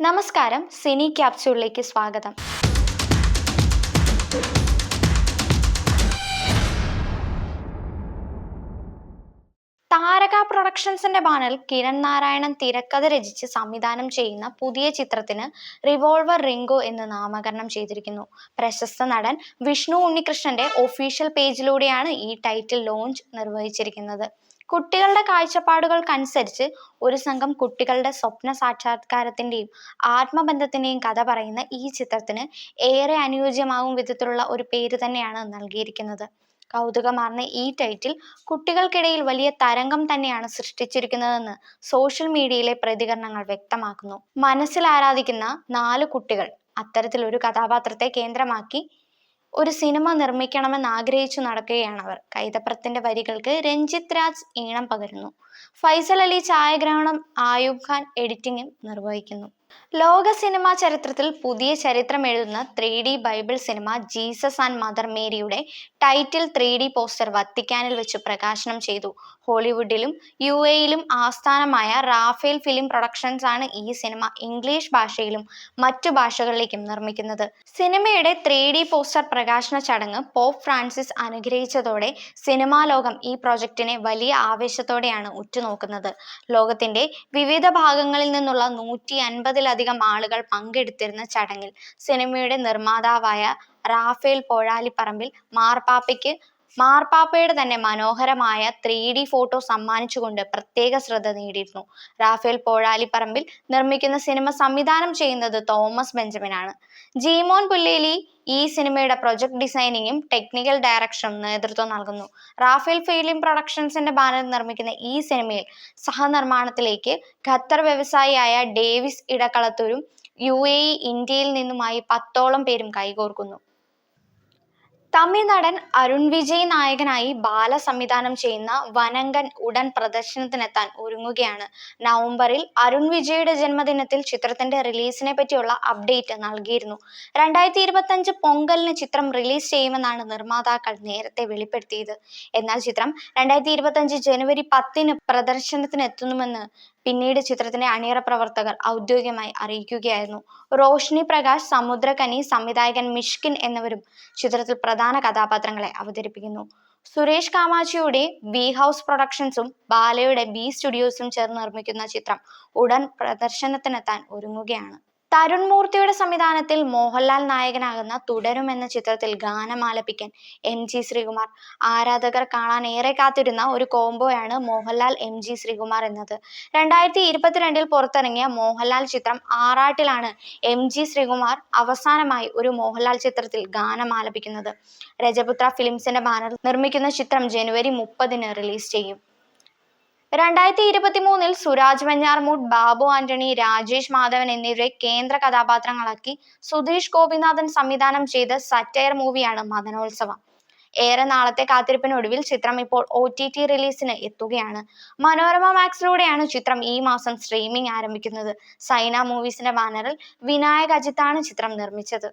നമസ്കാരം സിനി ക്യാപ്സ്യൂളിലേക്ക് സ്വാഗതം. താരക പ്രൊഡക്ഷൻസിന്റെ ബാനറിൽ കിരൺ നാരായണൻ തിരക്കഥ രചിച്ച് സംവിധാനം ചെയ്യുന്ന പുതിയ ചിത്രത്തിന് റിവോൾവർ റിംഗോ എന്ന് നാമകരണം ചെയ്തിരിക്കുന്നു. പ്രശസ്ത നടൻ വിഷ്ണു ഉണ്ണികൃഷ്ണന്റെ ഒഫീഷ്യൽ പേജിലൂടെയാണ് ഈ ടൈറ്റിൽ ലോഞ്ച് നിർവഹിച്ചിരിക്കുന്നത്. കുട്ടികളുടെ കാഴ്ചപ്പാടുകൾക്കനുസരിച്ച് ഒരു സംഘം കുട്ടികളുടെ സ്വപ്ന സാക്ഷാത്കാരത്തിന്റെയും ആത്മബന്ധത്തിന്റെയും കഥ പറയുന്ന ഈ ചിത്രത്തിന് ഏറെ അനുയോജ്യമാകും വിധത്തിലുള്ള ഒരു പേര് തന്നെയാണ് നൽകിയിരിക്കുന്നത്. കൗതുകമാർന്ന ഈ ടൈറ്റിൽ കുട്ടികൾക്കിടയിൽ വലിയ തരംഗം തന്നെയാണ് സൃഷ്ടിച്ചിരിക്കുന്നതെന്ന് സോഷ്യൽ മീഡിയയിലെ പ്രതികരണങ്ങൾ വ്യക്തമാക്കുന്നു. മനസ്സിൽ ആരാധിക്കുന്ന നാല് കുട്ടികൾ അത്തരത്തിലൊരു കഥാപാത്രത്തെ കേന്ദ്രമാക്കി ഒരു സിനിമ നിർമ്മിക്കണമെന്ന് ആഗ്രഹിച്ചു നടക്കുകയാണ് അവർ കൈതപ്രത്തിന്റെ വരികൾക്ക് രഞ്ജിത്ത് രാജ് ഈണം പകരുന്നു. ഫൈസൽ അലി ഛായാഗ്രഹണം ആയൂബ് ഖാൻ എഡിറ്റിംഗും നിർവഹിക്കുന്നു. ലോക സിനിമാ ചരിത്രത്തിൽ പുതിയ ചരിത്രം എഴുതുന്ന three D Bible cinema Jesus and mother മേരിയുടെ ടൈറ്റിൽ ത്രീ ഡി പോസ്റ്റർ വത്തിക്കാനിൽ വെച്ച് പ്രകാശനം ചെയ്തു. ഹോളിവുഡിലും യു എയിലും ആസ്ഥാനമായ റാഫേൽ ഫിലിം പ്രൊഡക്ഷൻസ് ആണ് ഈ സിനിമ ഇംഗ്ലീഷ് ഭാഷയിലും മറ്റു ഭാഷകളിലേക്കും നിർമ്മിക്കുന്നത്. സിനിമയുടെ ത്രീ ഡി പോസ്റ്റർ പ്രകാശന ചടങ്ങ് പോപ്പ് ഫ്രാൻസിസ് അനുഗ്രഹിച്ചതോടെ സിനിമാ ലോകം ഈ പ്രൊജക്ടിനെ വലിയ ആവേശത്തോടെയാണ് ഉറ്റുനോക്കുന്നത്. ലോകത്തിന്റെ വിവിധ ഭാഗങ്ങളിൽ നിന്നുള്ള നൂറ്റി അൻപതിലധികം ആളുകൾ പങ്കെടുത്തിരുന്ന ചടങ്ങിൽ സിനിമയുടെ നിർമ്മാതാവായ റാഫേൽ പോഴാലിപ്പറമ്പിൽ മാർപ്പാപ്പയ്ക്ക് മാർപ്പാപ്പയുടെ തന്നെ മനോഹരമായ ത്രീ ഡി ഫോട്ടോ സമ്മാനിച്ചുകൊണ്ട് പ്രത്യേക ശ്രദ്ധ നേടിയിരുന്നു. റാഫേൽ പോഴാലിപ്പറമ്പിൽ നിർമ്മിക്കുന്ന സിനിമ സംവിധാനം ചെയ്യുന്നത് തോമസ് ബെഞ്ചമിനാണ്. ജീമോൻ പുല്ലേലി ഈ സിനിമയുടെ പ്രൊജക്ട് ഡിസൈനിങ്ങും ടെക്നിക്കൽ ഡയറക്ഷനും നേതൃത്വം നൽകുന്നു. റാഫേൽ ഫിലിം പ്രൊഡക്ഷൻസിന്റെ ബാനറിൽ നിർമ്മിക്കുന്ന ഈ സിനിമയിൽ സഹനിർമ്മാണത്തിലേക്ക് ഖത്തർ വ്യവസായിയായ ഡേവിസ് ഇടക്കളത്തൂരും യു എ ഇ ഇന്ത്യയിൽ നിന്നുമായി പത്തോളം പേരും കൈകോർക്കുന്നു. തമിഴ് നടൻ അരുൺ വിജയ് നായകനായി ബാല സംവിധാനം ചെയ്യുന്ന വനങ്കൻ ഉടൻ പ്രദർശനത്തിനെത്താൻ ഒരുങ്ങുകയാണ്. നവംബറിൽ അരുൺ വിജയുടെ ജന്മദിനത്തിൽ ചിത്രത്തിന്റെ റിലീസിനെ പറ്റിയുള്ള അപ്ഡേറ്റ് നൽകിയിരുന്നു. രണ്ടായിരത്തി ഇരുപത്തി അഞ്ച് പൊങ്കലിന് ചിത്രം റിലീസ് ചെയ്യുമെന്നാണ് നിർമ്മാതാക്കൾ നേരത്തെ വെളിപ്പെടുത്തിയത്. എന്നാൽ ചിത്രം രണ്ടായിരത്തി ഇരുപത്തി അഞ്ച് ജനുവരി പത്തിന് പ്രദർശനത്തിന് എത്തുന്നുമെന്ന് പിന്നീട് ചിത്രത്തിന്റെ അണിയറ പ്രവർത്തകർ ഔദ്യോഗികമായി അറിയിക്കുകയായിരുന്നു. റോഷ്നി പ്രകാശ് സമുദ്രകനി സംവിധായകൻ മിഷ്കിൻ എന്നിവരും ചിത്രത്തിൽ പ്രധാന കഥാപാത്രങ്ങളെ അവതരിപ്പിക്കുന്നു. സുരേഷ് കാമാച്ചിയുടെ ബി ഹൗസ് പ്രൊഡക്ഷൻസും ബാലയുടെ ബി സ്റ്റുഡിയോസും ചേർന്ന് നിർമ്മിക്കുന്ന ചിത്രം ഉടൻ പ്രദർശനത്തിനെത്താൻ ഒരുങ്ങുകയാണ്. തരുൺ മൂർത്തിയുടെ സംവിധാനത്തിൽ മോഹൻലാൽ നായകനാകുന്ന തുടരും എന്ന ചിത്രത്തിൽ ഗാനം ആലപിക്കാൻ എം ജി ശ്രീകുമാർ. ആരാധകർ കാണാൻ ഏറെ കാത്തിരുന്ന ഒരു കോംബോയാണ് മോഹൻലാൽ എം ജി ശ്രീകുമാർ എന്നത്. രണ്ടായിരത്തി ഇരുപത്തിരണ്ടിൽ പുറത്തിറങ്ങിയ മോഹൻലാൽ ചിത്രം ആറാട്ടിലാണ് എം ജി ശ്രീകുമാർ അവസാനമായി ഒരു മോഹൻലാൽ ചിത്രത്തിൽ ഗാനം ആലപിക്കുന്നത്. രജപുത്ര ഫിലിംസിന്റെ ബാനറിൽ നിർമ്മിക്കുന്ന ചിത്രം ജനുവരി മുപ്പതിന് റിലീസ് ചെയ്യും. രണ്ടായിരത്തി ഇരുപത്തി മൂന്നിൽ സുരാജ് വെഞ്ഞാർമൂട് ബാബു ആന്റണി രാജേഷ് മാധവൻ എന്നിവരെ കേന്ദ്ര കഥാപാത്രങ്ങളാക്കി സുധീഷ് ഗോപിനാഥൻ സംവിധാനം ചെയ്ത സറ്റയർ മൂവിയാണ് മദനോത്സവം. ഏറെ നാളത്തെ കാത്തിരിപ്പിനൊടുവിൽ ചിത്രം ഇപ്പോൾ ഒ ടി ടി റിലീസിന് എത്തുകയാണ്. മനോരമ മാക്സിലൂടെയാണ് ചിത്രം ഈ മാസം സ്ട്രീമിംഗ് ആരംഭിക്കുന്നത്. സൈന മൂവീസിന്റെ ബാനറിൽ വിനായക് അജിത്താണ് ചിത്രം നിർമ്മിച്ചത്.